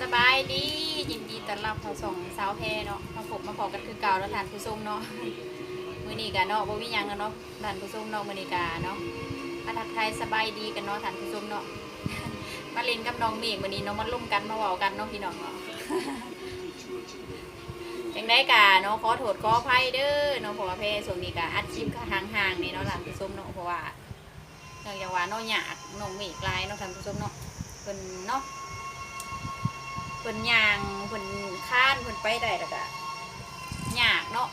สบายดียินดีต้อนรับเข้าส่งสาวแพรเนาะมาพบมาพอกันคือเก่าแล้วทานผู้ชมเนาะมื้อนี้กะเนาะบ่มีหยังแล้วเนาะทานผู้ชมเนาะมื้อนี้กะเนาะมาทักทายสบายดีกันเนาะทานผู้ชมเนาะมาเล่นกับน้องเมฆมื้อนี้เนาะมาลุ่มกันมาเว้ากันเนาะพี่น้องเนาะจังได้กะเนาะขอโทษขออภัยเด้อเนาะเพราะว่าแพรช่วงนี้กะอัดคลิปห่างๆนี่เนาะทานผู้ชมเนาะเพราะว่าเนื่องจากว่าเนาะยากน้องเมฆหลายเนาะทานผู้ชมเนาะเพิ่นเนาะ พิ่นยางเพิ่นค้านเพิ่นไปได้แล้วก็ยากเนาะ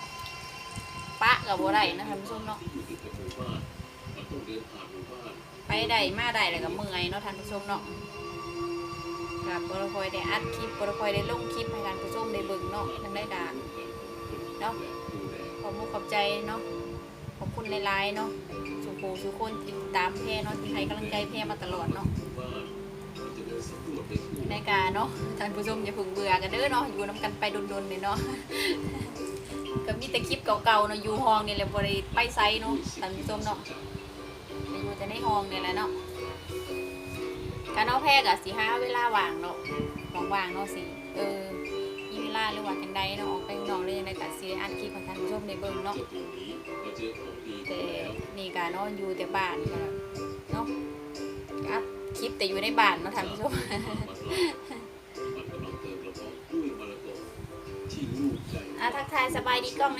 ปะกับบ่ได้นะท่านผู้ชมเนาะไปได้มาได้แล้วก็เมื่อยเนาะท่านผู้ชมเนาะกับบ่ได้ค่อยได้อัดคลิปบ่ได้ค่อยได้ลงคลิปให้ท่านผู้ชมได้เบิ่งเนาะทั้งได้ด่าเนาะขอบมุขอบใจเนาะขอบคุณหลายๆเนาะสุโขสุคนติดตามแพรเนาะที่ให้กำลังใจแพรมาตลอดเนาะ ในการเนาะท่านผู้ชมอย่าเพึ่งเบื่อกันเด้อเนาะอยู่น้ำกันไปดนๆเลยเนาะก็มีแต่คลิปเก่าๆเนาะอยู่ห้องนี่แหละบริไปไซเนาะท่านผู้ชมเนาะอยู่แต่ในห้องนี่แหละเนาะการเอาแพกับสีห้าเวลาว่างเนาะว่างๆเนาะสิเออมีเวลาหรือว่าจังใดเนาะออกไปข้างนอกเลยจังใดกับสีอัดคลิปให้ท่านผู้ชมในเบิ่งเนาะแต่นี่การเนาะอยู่แต่บ้านเนาะอัด คลิปแต่อยู่ในบ้านเนาะท่านผู้ชมอะทักทายสบายดีกล้องไหม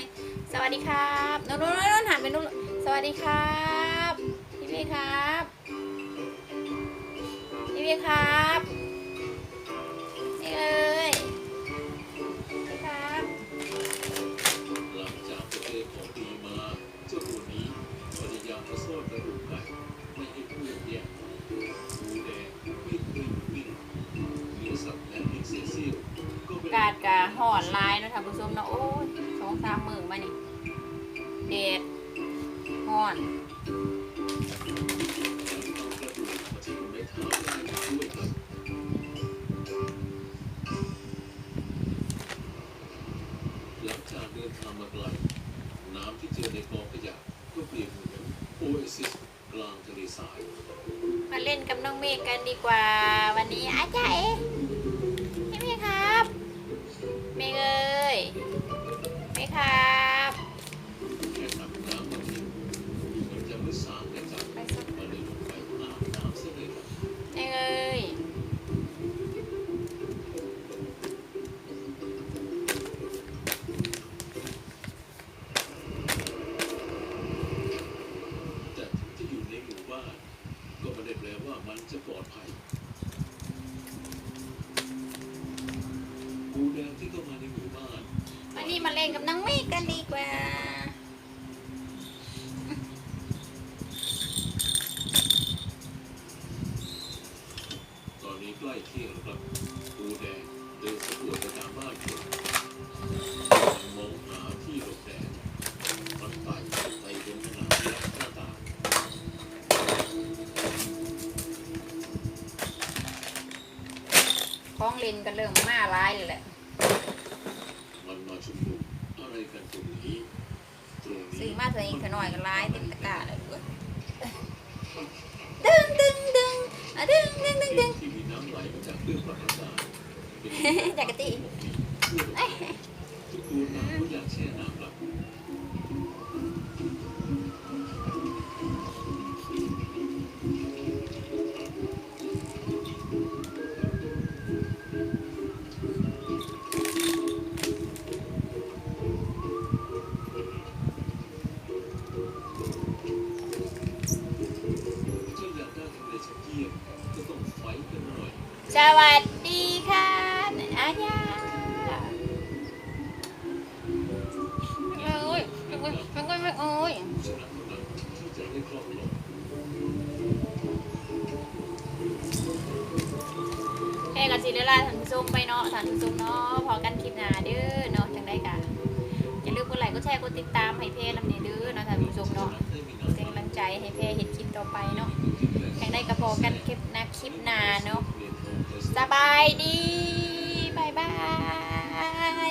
สวัสดีครับโน่นโน่นโน่นหันไปนู่นสวัสดีครับพี่พี่ครับพี่พี่ครับ ห่อนลายเนาะท่านผู้ชมเนาะโอ้ยสองสามหมื่นมานี่เด็ดห่อนหลังจากเดินทางมาไกลน้ำที่เจอในกองขยะก็เปรียบเหมือนโอเอซิสกลางทะเลทราย มาเล่นกับน้องเมฆกันดีกว่า วันนี้อาจารย์ จะปลอดภัยปูแดงที่เข้ามาในหมู่บ้านวันนี้มาเล่นกับน้องเมฆกันดีกว่า ตอนนี้ใกล้เที่ยงแล้วครับ คล้องเล่นกันเริ่มมาร้ายเลยแหละมันมาชุมนุมอะไรกันตรงนี้ตรงนี้ซื้อมาเถอะเองขน่อยก็ร้ายเต็มตะกร้าเลยด้วยดึงดึงดึงอะดึงดึงดึงดึงที่มีน้ำไหลมาจากเรื่องปรับอากาศเป็นจากกะติเอ้ยทุกคนน้ำก็อยากแช่น้ำ สวัสดีค่ะอาญาโอ้ยมันก็มันก็โอ้ยชนะเท่านั้นที่จะได้ครอบลงแค่กันสิเดล่าทันซุมไปเนาะทันซุมเนาะพอกันคลิปหน้าเด้อเนาะจังได้กะอย่าลืมกดไลค์กดแชร์กดติดตามให้เพจลำเนี้เด้อเนาะทันซุมเนาะเป็นกำลังใจให้เพจเห็นคลิปต่อไป ได้กะพอกันคลิปนะคลิปหนาเนาะสบายดีบายบาย